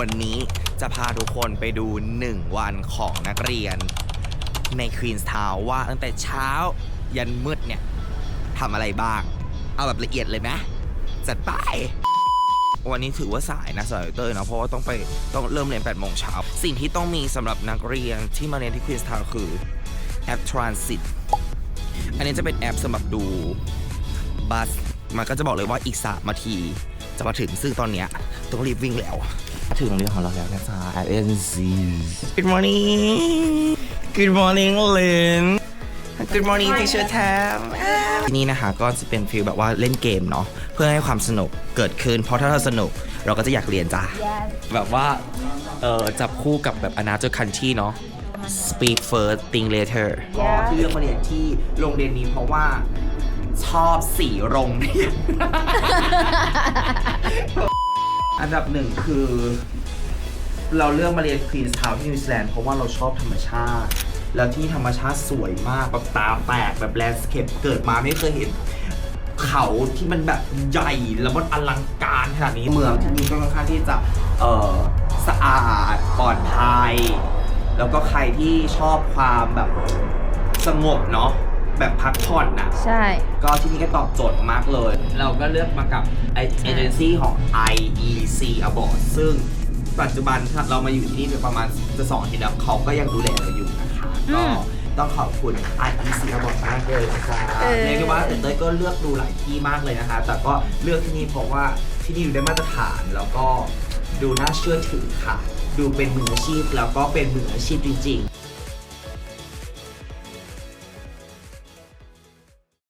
วันนี้จะพาทุกคนไปดู 1 วันของนักเรียน ในควีนส์ทาวว่าตั้งแต่เช้ายันมืดเนี่ยทำอะไรบ้าง เอาแบบละเอียดเลยไหมจัดไป วันนี้ถือว่าสายนะสายเตอร์นะเพราะว่าต้องไปต้องเริ่มเรียน8โมงเช้าสิ่งที่ต้องมีสำหรับนักเรียนที่มาเรียนที่ควีนส์ทาวคือแอป Transit อันนี้จะเป็นแอปสำหรับดูบัสมันก็จะบอกเลยว่าอีกสามนาทีจะมาถึงซึ่งตอนเนี้ยต้องรีบวิ่งแล้ว ถึงโรงเรียนของเราแล้วนะจ๊ะ FNC Good morning Good morning Lynn Good morning teacher Tam ที่นี่นะคะก็จะเป็นฟีลแบบว่าเล่นเกมเนาะเพื่อให้ความสนุกเกิดขึ้น เพราะถ้าเราสนุกเราก็จะอยากเรียนจ้ะแบบว่าเออจับคู่กับแบบ another country เนาะ speak first think later ที่เลือกมาเรียนที่โรงเรียนนี้เพราะว่าชอบสีโรงเรียน อันดับหนึ่งคือ เราเลือกมาเรียนควีนส์ทาวน์ที่นิวซีแลนด์เพราะว่าเราชอบธรรมชาติ แล้วที่ธรรมชาติสวยมากแบบตาแตกแบบแลนด์สเคปเกิดมาไม่เคยเห็นเขาที่มันแบบใหญ่แล้วมันอลังการขนาดนี้เมืองที่นี่ก็ค่อนข้างที่จะเออสะอาดปลอดภัย แล้วก็ใครที่ชอบความแบบสงบเนาะ แบบพักผ่อนนะใช่ ก็ที่นี่ก็ตอบโจทย์มากเลย เราก็เลือกมากับไอเอเจนซี่ของ IEC Abroad ซึ่งปัจจุบันเรามาอยู่ที่นี่เป็นประมาณจะสองอาทิตย์แล้วเขาก็ยังดูแลเราอยู่นะคะอืก็มต้องขอบคุณ IEC Abroad มากเลยนะคะเออเรียกได้ว่าเต้ยก็เลือกดูหลายที่มากเลยนะคะ แต่ก็เลือกที่นี่เพราะว่าที่นี่ดูได้มาตรฐานแล้วก็ดูน่าเชื่อถือค่ะ ดูเป็นมืออาชีพแล้วก็เป็นมืออาชีพจริง